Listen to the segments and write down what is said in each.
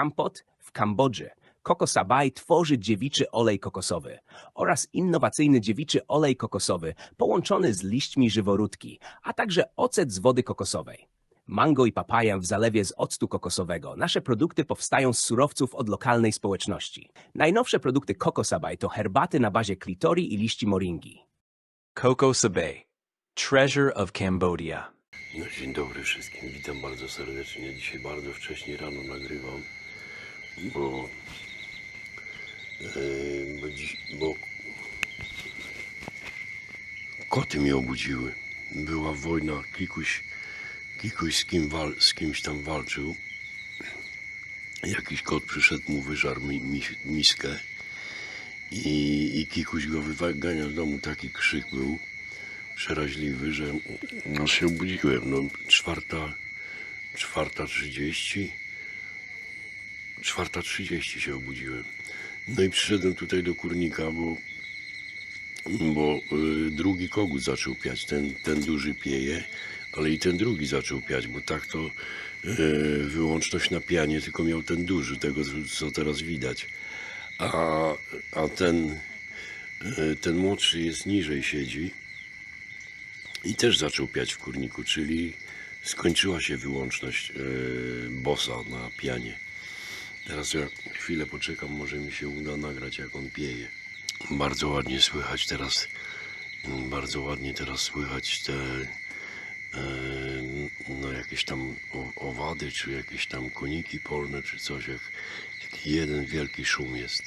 Kampot w Kambodży. Kokosabaj tworzy dziewiczy olej kokosowy oraz innowacyjny dziewiczy olej kokosowy połączony z liśćmi żyworódki, a także ocet z wody kokosowej. Mango i papaja w zalewie z octu kokosowego. Nasze produkty powstają z surowców od lokalnej społeczności. Najnowsze produkty Kokosabaj to herbaty na bazie klitorii i liści moringi. Coco Sabay, treasure of Cambodia. No, dzień dobry wszystkim, witam bardzo serdecznie. Dzisiaj bardzo wcześnie rano nagrywam, bo, e, bo, dziś, bo koty mnie obudziły. Była wojna, Kikuś, Kikuś z, kim wal, z kimś tam walczył. Jakiś kot przyszedł, mu wyżarł mi, mi, miskę i, i Kikuś go wygania z domu, taki krzyk był przeraźliwy, że no się obudziłem. No, czwarta, czwarta trzydzieści. Czwarta trzydzieści się obudziłem. No i przyszedłem tutaj do kurnika, bo, bo y, drugi kogut zaczął piać. Ten, ten duży pieje, ale i ten drugi zaczął piać, bo tak to y, wyłączność na pianie tylko miał ten duży, tego co teraz widać. A, a ten, y, ten młodszy jest niżej siedzi i też zaczął piać w kurniku, czyli skończyła się wyłączność bossa na pianie. Teraz ja chwilę poczekam, może mi się uda nagrać jak on pieje. Bardzo ładnie słychać teraz, mm, bardzo ładnie teraz słychać te yy, no jakieś tam owady, czy jakieś tam koniki polne, czy coś, jak jeden wielki szum jest.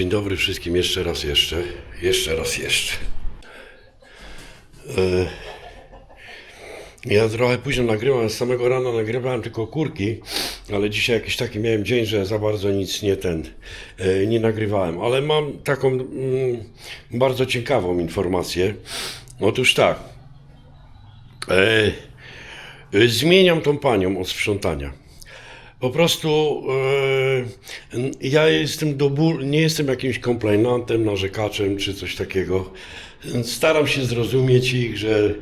Dzień dobry wszystkim jeszcze raz jeszcze. Jeszcze raz jeszcze. E, Ja trochę późno nagrywam, z samego rana nagrywałem tylko kurki, ale dzisiaj jakiś taki miałem dzień, że za bardzo nic nie ten, e, nie nagrywałem. Ale mam taką mm, bardzo ciekawą informację. Otóż tak. E, zmieniam tą panią od sprzątania. Po prostu e, ja jestem do ból, nie jestem jakimś komplainantem, narzekaczem czy coś takiego. Staram się zrozumieć ich, że,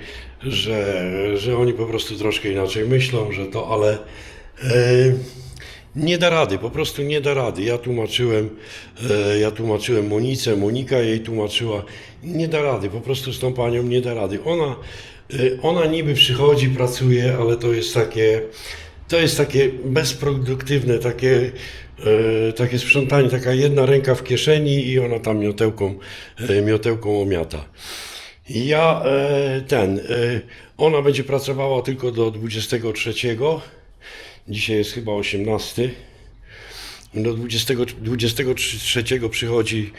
że, że oni po prostu troszkę inaczej myślą, że to, ale e, nie da rady, po prostu nie da rady. Ja tłumaczyłem, e, ja tłumaczyłem Monice, Monika jej tłumaczyła, nie da rady, po prostu z tą panią nie da rady. Ona, e, ona niby przychodzi, pracuje, ale to jest takie, to jest takie bezproduktywne, takie, e, takie sprzątanie, taka jedna ręka w kieszeni i ona tam miotełką, e, miotełką omiata. Ja e, ten, ona będzie pracowała tylko do 23. Dzisiaj jest chyba 18. Do 20, 23 przychodzi,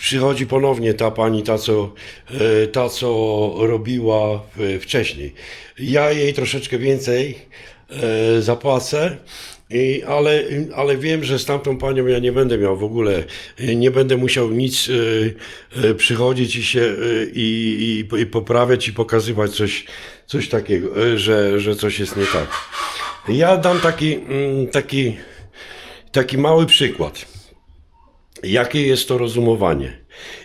przychodzi ponownie ta pani, ta co, e, ta, co robiła w- wcześniej. Ja jej troszeczkę więcej e, zapłacę. I, ale, ale wiem, że z tamtą panią ja nie będę miał w ogóle, e, nie będę musiał nic e, e, przychodzić i się e, i, i, i poprawiać i pokazywać coś, coś takiego, e, że, że coś jest nie tak. Ja dam taki, mm, taki, taki mały przykład. Jakie jest to rozumowanie?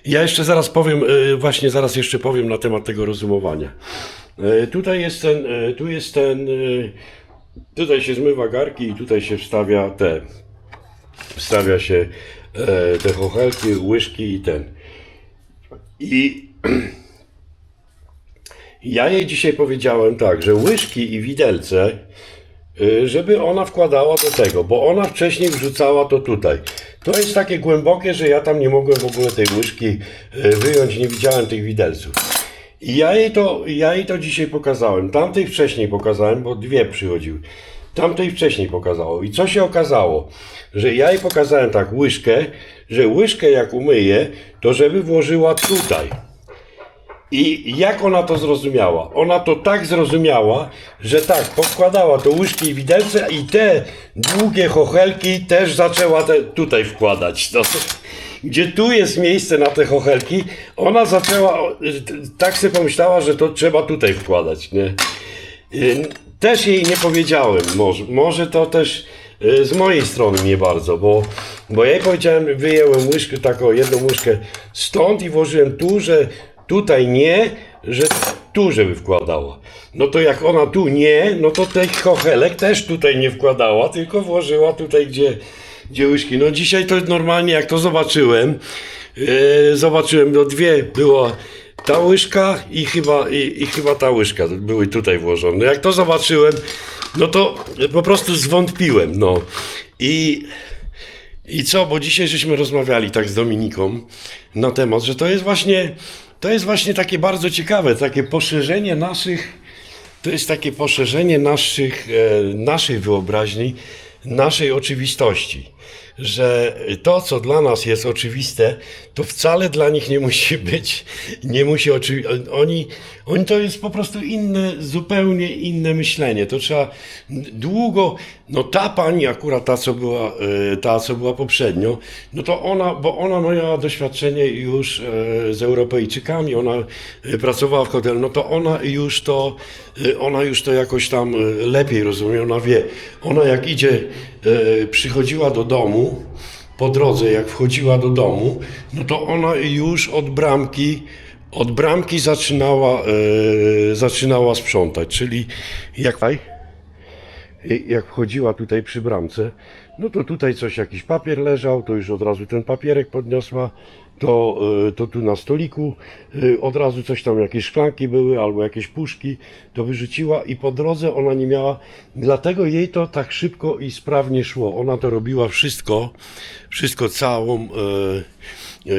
Ja jeszcze zaraz powiem, e, właśnie zaraz jeszcze powiem na temat tego rozumowania. E, Tutaj jest ten, e, tu jest ten, tutaj się zmywa garki i tutaj się wstawia te, Wstawia się e, te chochelki, łyżki i ten. I ja jej dzisiaj powiedziałem tak, że łyżki i widelce, y, żeby ona wkładała do tego, bo ona wcześniej wrzucała to tutaj. To jest takie głębokie, że ja tam nie mogłem w ogóle tej łyżki y, wyjąć, nie widziałem tych widelców. I ja jej to, ja jej to dzisiaj pokazałem. Tamtej wcześniej pokazałem, bo dwie przychodziły. Tamtej wcześniej pokazało. I co się okazało? Że ja jej pokazałem tak łyżkę, że łyżkę jak umyję, to żeby włożyła tutaj. I jak ona to zrozumiała? Ona to tak zrozumiała, że tak, pokładała to łyżki i widelce i te długie chochelki też zaczęła te, tutaj wkładać. No, gdzie tu jest miejsce na te chochelki, ona zaczęła, tak sobie pomyślała, że to trzeba tutaj wkładać, nie? Y, Też jej nie powiedziałem, może, może to też y, z mojej strony nie bardzo, bo, bo ja jej powiedziałem, wyjęłem łyżkę, taką jedną łyżkę stąd i włożyłem tu, że tutaj nie, że tu, żeby wkładała. No to jak ona tu nie, no to tych chochelek też tutaj nie wkładała, tylko włożyła tutaj, gdzie, gdzie łyżki. No dzisiaj to normalnie, jak to zobaczyłem, yy, zobaczyłem, no dwie była ta łyżka i chyba, i, i chyba ta łyżka były tutaj włożone. Jak to zobaczyłem, no to po prostu zwątpiłem, no. I, i co, bo dzisiaj żeśmy rozmawiali tak z Dominiką na temat, że to jest właśnie, to jest właśnie takie bardzo ciekawe, takie poszerzenie naszych, to jest takie poszerzenie naszych, e, naszej wyobraźni, naszej oczywistości. Że to, co dla nas jest oczywiste, to wcale dla nich nie musi być, nie musi oni, oni to jest po prostu inne, zupełnie inne myślenie. To trzeba długo, no ta pani akurat ta, co była, e, ta, co była poprzednio, no to ona, bo ona miała doświadczenie już e, z Europejczykami, ona e, pracowała w hotelu, no to ona już to, ona już to jakoś tam lepiej rozumie, ona wie, ona jak idzie, przychodziła do domu, po drodze, jak wchodziła do domu, no to ona już od bramki, od bramki zaczynała, e, zaczynała sprzątać, czyli jak i jak wchodziła tutaj przy bramce, no to tutaj coś, jakiś papier leżał, to już od razu ten papierek podniosła, to, e, to tu na stoliku e, od razu coś tam, jakieś szklanki były albo jakieś puszki, to wyrzuciła i po drodze ona nie miała, dlatego jej to tak szybko i sprawnie szło. Ona to robiła wszystko, wszystko całą, e,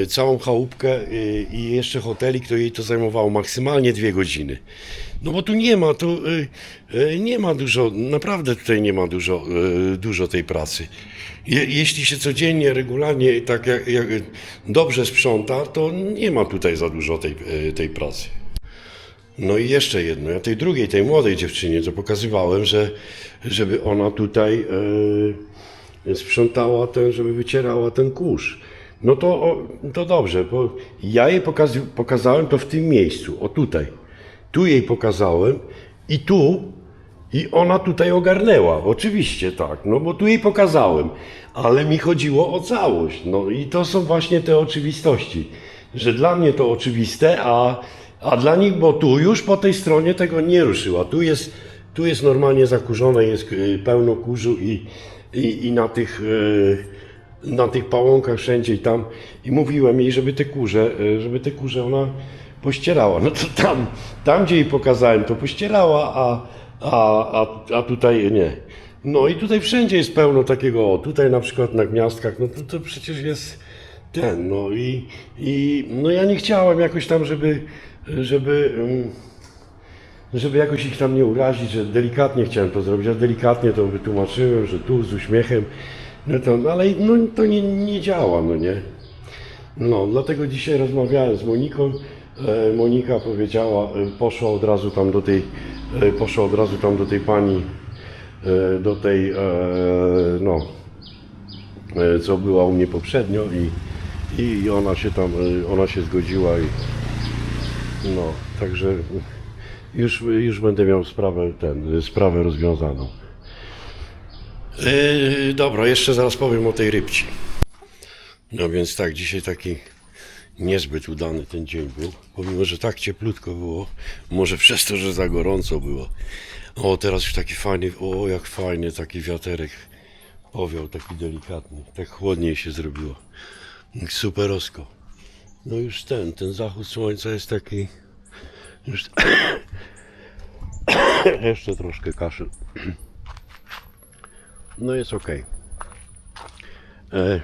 całą chałupkę e, i jeszcze hotelik, to jej to zajmowało maksymalnie dwie godziny. No bo tu nie ma, tu y, nie ma dużo, naprawdę tutaj nie ma dużo, dużo tej pracy. Je, jeśli się codziennie, regularnie, tak jak, jak dobrze sprząta, to nie ma tutaj za dużo tej, tej pracy. No i jeszcze jedno, ja tej drugiej, tej młodej dziewczynie, to pokazywałem, że żeby ona tutaj e, sprzątała ten, żeby wycierała ten kurz. No to, o, to dobrze, bo ja jej pokazałem to w tym miejscu, o tutaj. Tu jej pokazałem i tu, i ona tutaj ogarnęła, oczywiście tak, no bo tu jej pokazałem, ale mi chodziło o całość, no i to są właśnie te oczywistości, że dla mnie to oczywiste, a, a dla nich, bo tu już po tej stronie tego nie ruszyła, tu jest, tu jest normalnie zakurzone, jest y, pełno kurzu i, i, i na tych... y, na tych pałąkach wszędzie i tam i mówiłem jej, żeby te kurze, e, żeby te kurze ona pościerała. No to tam, tam gdzie jej pokazałem, to pościerała, a, a, a, a tutaj nie. No i tutaj wszędzie jest pełno takiego, o, tutaj na przykład na gniazdkach, no to, to przecież jest ten, no i, i no ja nie chciałem jakoś tam, żeby, żeby, mm, żeby jakoś ich tam nie urazić, że delikatnie chciałem to zrobić, a delikatnie to wytłumaczyłem, że tu z uśmiechem, no to, ale no, to nie, nie działa, no nie. No, dlatego dzisiaj rozmawiałem z Moniką. E, Monika powiedziała, e, poszła od razu tam do tej, e, poszła od razu tam do tej pani, do tej, no, co była u mnie poprzednio i, i ona się tam, ona się zgodziła i, no, także już, już będę miał sprawę, ten, sprawę rozwiązaną. Yy, dobra, jeszcze zaraz powiem o tej rybci. No więc tak, dzisiaj taki niezbyt udany ten dzień był. Pomimo, że tak cieplutko było, może przez to, że za gorąco było. O, teraz już taki fajny, o jak fajnie, taki wiaterek Powiał taki delikatny, tak chłodniej się zrobiło. Superosko. No już ten, ten zachód słońca jest taki... Już... Jeszcze troszkę kaszel. No jest ok. E,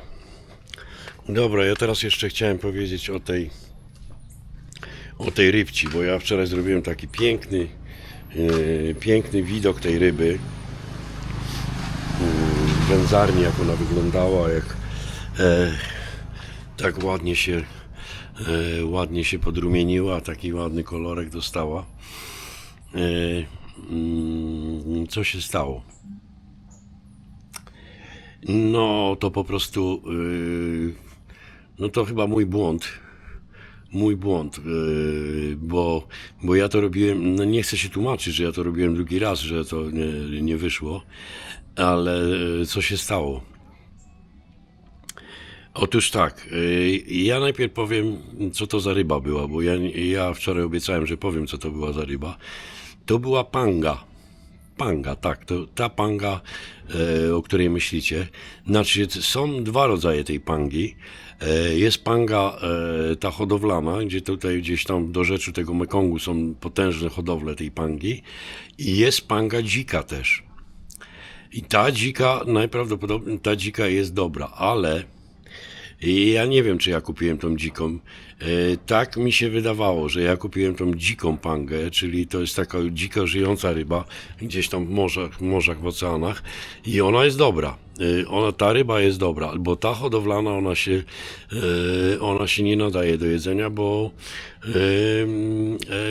dobra, ja teraz jeszcze chciałem powiedzieć o tej o tej rybci, bo ja wczoraj zrobiłem taki piękny e, piękny widok tej ryby w wędzarni, jak ona wyglądała, jak e, tak ładnie się e, ładnie się podrumieniła, taki ładny kolorek dostała. E, mm, co się stało? No, to po prostu, yy, no to chyba mój błąd. Mój błąd, yy, bo, bo ja to robiłem, no nie chcę się tłumaczyć, że ja to robiłem drugi raz, że to nie, nie wyszło, ale yy, co się stało? Otóż tak, ja najpierw powiem, co to za ryba była, bo ja, ja wczoraj obiecałem, że powiem, co to była za ryba. To była panga. Panga, tak, to ta panga, e, o której myślicie. Znaczy, są dwa rodzaje tej pangi. E, jest panga e, ta hodowlana, gdzie tutaj gdzieś tam do rzeczy tego Mekongu są potężne hodowle tej pangi. I jest panga dzika też. I ta dzika, najprawdopodobniej ta dzika jest dobra, ale i ja nie wiem, czy ja kupiłem tą dziką. E, tak mi się wydawało, że ja kupiłem tą dziką pangę, czyli to jest taka dziko żyjąca ryba, gdzieś tam w morzach, morzach w oceanach i ona jest dobra. E, ona, ta ryba jest dobra, bo ta hodowlana, ona się, e, ona się nie nadaje do jedzenia, bo,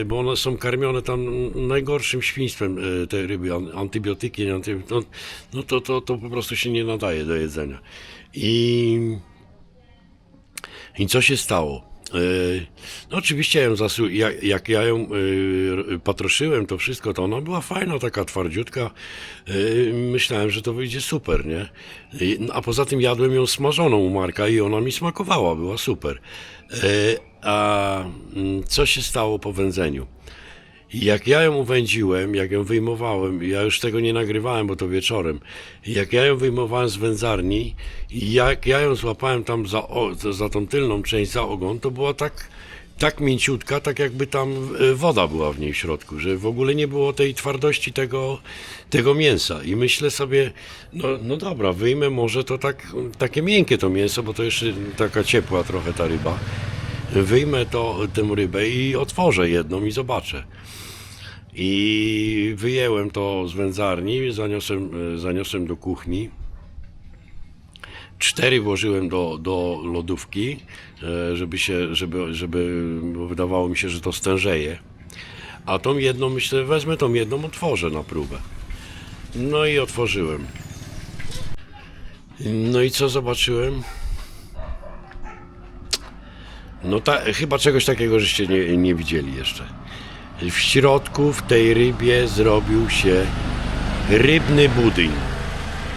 bo one są karmione tam najgorszym świństwem, te ryby, an- antybiotyki, no, no to, to, to po prostu się nie nadaje do jedzenia. I i co się stało? Yy, No oczywiście ją zasu- jak, ja ją yy, patroszyłem, to wszystko, to ona była fajna, taka twardziutka. Yy, Myślałem, że to wyjdzie super, nie? No, A poza tym jadłem ją smażoną u Marka i ona mi smakowała, była super. A mm, co się stało po wędzeniu? Jak ja ją uwędziłem, jak ją wyjmowałem, ja już tego nie nagrywałem, bo to wieczorem. Jak ja ją wyjmowałem z wędzarni i jak ja ją złapałem tam za, za tą tylną część, za ogon, to była tak, tak mięciutka, tak jakby tam e, woda była w niej w środku, że w ogóle nie było tej twardości tego, tego mięsa. I myślę sobie, no, no dobra, wyjmę może to tak, takie miękkie to mięso, bo to jeszcze taka ciepła trochę ta ryba. Wyjmę to, tę rybę i otworzę jedną i zobaczę. I wyjęłem to z wędzarni, zaniosłem, e, zaniosłem do kuchni. Cztery włożyłem do, do lodówki, e, żeby się, żeby, żeby, wydawało mi się, że to stężeje. A tą jedną, myślę, wezmę tą jedną, otworzę na próbę. No i otworzyłem. No i co zobaczyłem? No ta, chyba czegoś takiego żeście nie, nie widzieli jeszcze. W środku w tej rybie zrobił się rybny budyń.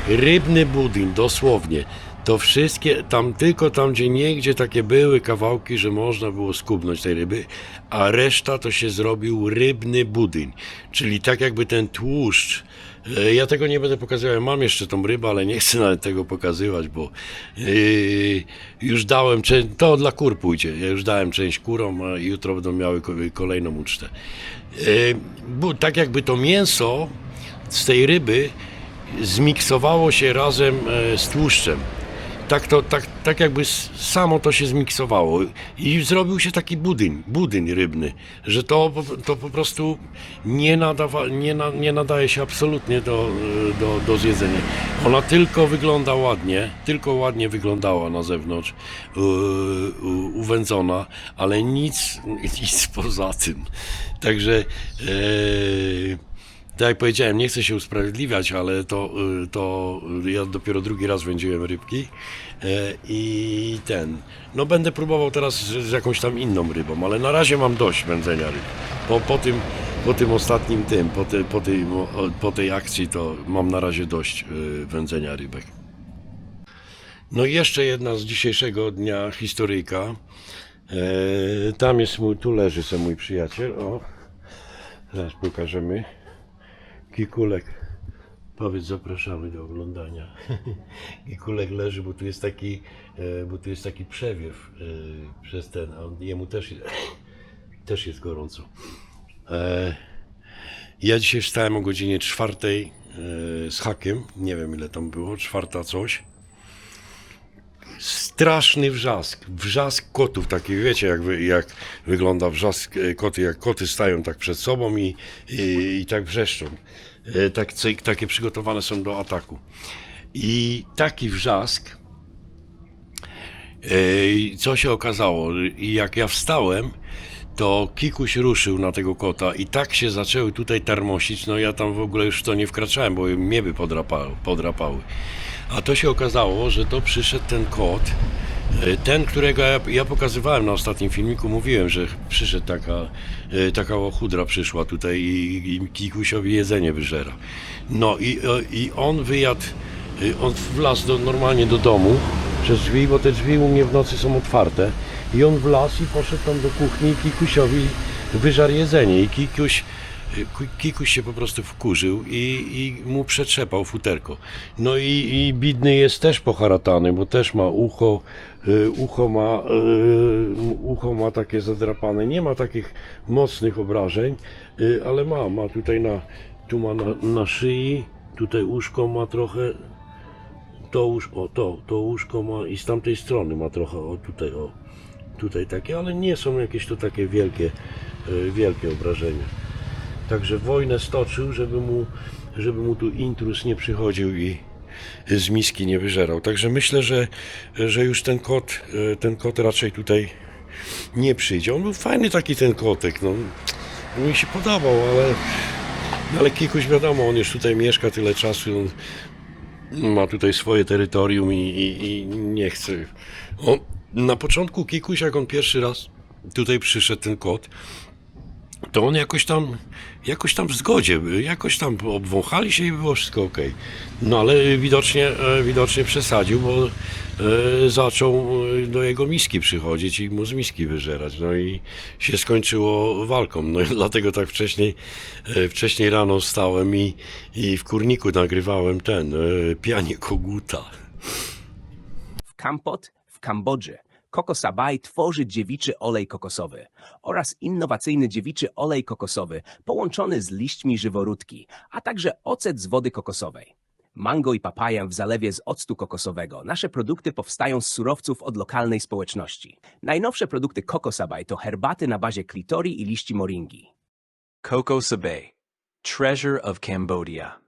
Rybny budyń, dosłownie. To wszystkie, tam tylko tam, gdzie niegdzie takie były kawałki, że można było skubnąć tej ryby, a reszta to się zrobił rybny budyń. Czyli tak jakby ten tłuszcz, e, ja tego nie będę pokazywał, mam jeszcze tą rybę, ale nie chcę nawet tego pokazywać, bo yy, już dałem, to dla kur pójdzie, ja już dałem część kurom, a jutro będą miały ko- kolejną ucztę. Yy, tak jakby to mięso z tej ryby zmiksowało się razem z tłuszczem. Tak, to, tak, tak jakby samo to się zmiksowało i zrobił się taki budyń, budyń rybny, że to, to po prostu nie, nadawa, nie, na, nie nadaje się absolutnie do, e, do, do zjedzenia. Ona tylko wygląda ładnie, tylko ładnie wyglądała na zewnątrz, u- uwędzona, ale nic, nic poza tym. Także e, tak jak powiedziałem, nie chcę się usprawiedliwiać, ale to, y, to ja dopiero drugi raz wędziłem rybki e, i ten, no będę próbował teraz z, z jakąś tam inną rybą, ale na razie mam dość wędzenia ryb. Po, po, tym, po tym ostatnim tym, po, te, po, tej, po tej akcji to mam na razie dość y, wędzenia rybek. No i jeszcze jedna z dzisiejszego dnia historyjka. E, tam jest mój, tu leży sobie mój przyjaciel, o, zaraz pokażemy. Kikulek Powiedz, zapraszamy do oglądania. I kulek leży, bo tu jest taki, e, bo tu jest taki przewiew e, przez ten, on, jemu też, też jest gorąco. E, ja dzisiaj wstałem o godzinie czwartej z hakiem, nie wiem ile tam było, czwarta coś. Straszny wrzask, wrzask kotów, taki wiecie jak, wy, jak wygląda wrzask e, koty, jak koty stają tak przed sobą i, i, i tak wrzeszczą. E, Tak, takie przygotowane są do ataku. I taki wrzask, e, co się okazało, i jak ja wstałem, to Kikuś ruszył na tego kota i tak się zaczęły tutaj tarmosić, no ja tam w ogóle już w to nie wkraczałem, bo mnie by podrapały. podrapały. A to się okazało, że to przyszedł ten kot, e, ten, którego ja, ja pokazywałem na ostatnim filmiku, mówiłem, że przyszedł taka, e, taka łachudra przyszła tutaj i, i Kikusiowi jedzenie wyżera. No i, e, i on wyjadł, on wlazł do, normalnie do domu przez drzwi, bo te drzwi u mnie w nocy są otwarte. I on wlazł i poszedł tam do kuchni i Kikusiowi wyżarł jedzenie. I Kikuś Ki- Kikuś się po prostu wkurzył i, i mu przetrzepał futerko. No i, i bidny jest też poharatany, bo też ma ucho, y, ucho ma, y, ucho ma takie zadrapane. Nie ma takich mocnych obrażeń, y, ale ma, ma tutaj na, tu ma na, na szyi, tutaj uszko ma trochę, to łóżko, o, to, to łóżko ma i z tamtej strony ma trochę, o tutaj, o, tutaj takie, ale nie są jakieś to takie wielkie, wielkie obrażenia. Także wojnę stoczył, żeby mu, żeby mu tu intruz nie przychodził i z miski nie wyżerał. Także myślę, że, że już ten kot, e, ten kot raczej tutaj nie przyjdzie. On był fajny taki ten kotek, no. Mi się podobał, ale, ale Kikuś wiadomo, on już tutaj mieszka tyle czasu, on ma tutaj swoje terytorium i, i, i nie chce. On, na początku Kikuś, jak on pierwszy raz tutaj przyszedł, ten kot, to on jakoś tam, jakoś tam w zgodzie, jakoś tam obwąchali się i było wszystko ok. No ale widocznie, e, widocznie przesadził, bo e, zaczął e, do jego miski przychodzić i mu z miski wyżerać. No i się skończyło walką. No i dlatego tak wcześniej, wcześniej rano stałem i, i w kurniku nagrywałem ten, pianie koguta. W Kampot w Kambodży Coco Sabay tworzy dziewiczy olej kokosowy oraz innowacyjny dziewiczy olej kokosowy połączony z liśćmi żyworódki, a także ocet z wody kokosowej. Mango i papaja w zalewie z octu kokosowego. Nasze produkty powstają z surowców od lokalnej społeczności. Najnowsze produkty Coco Sabay to herbaty na bazie klitorii i liści moringi. Coco Sabay, treasure of Cambodia.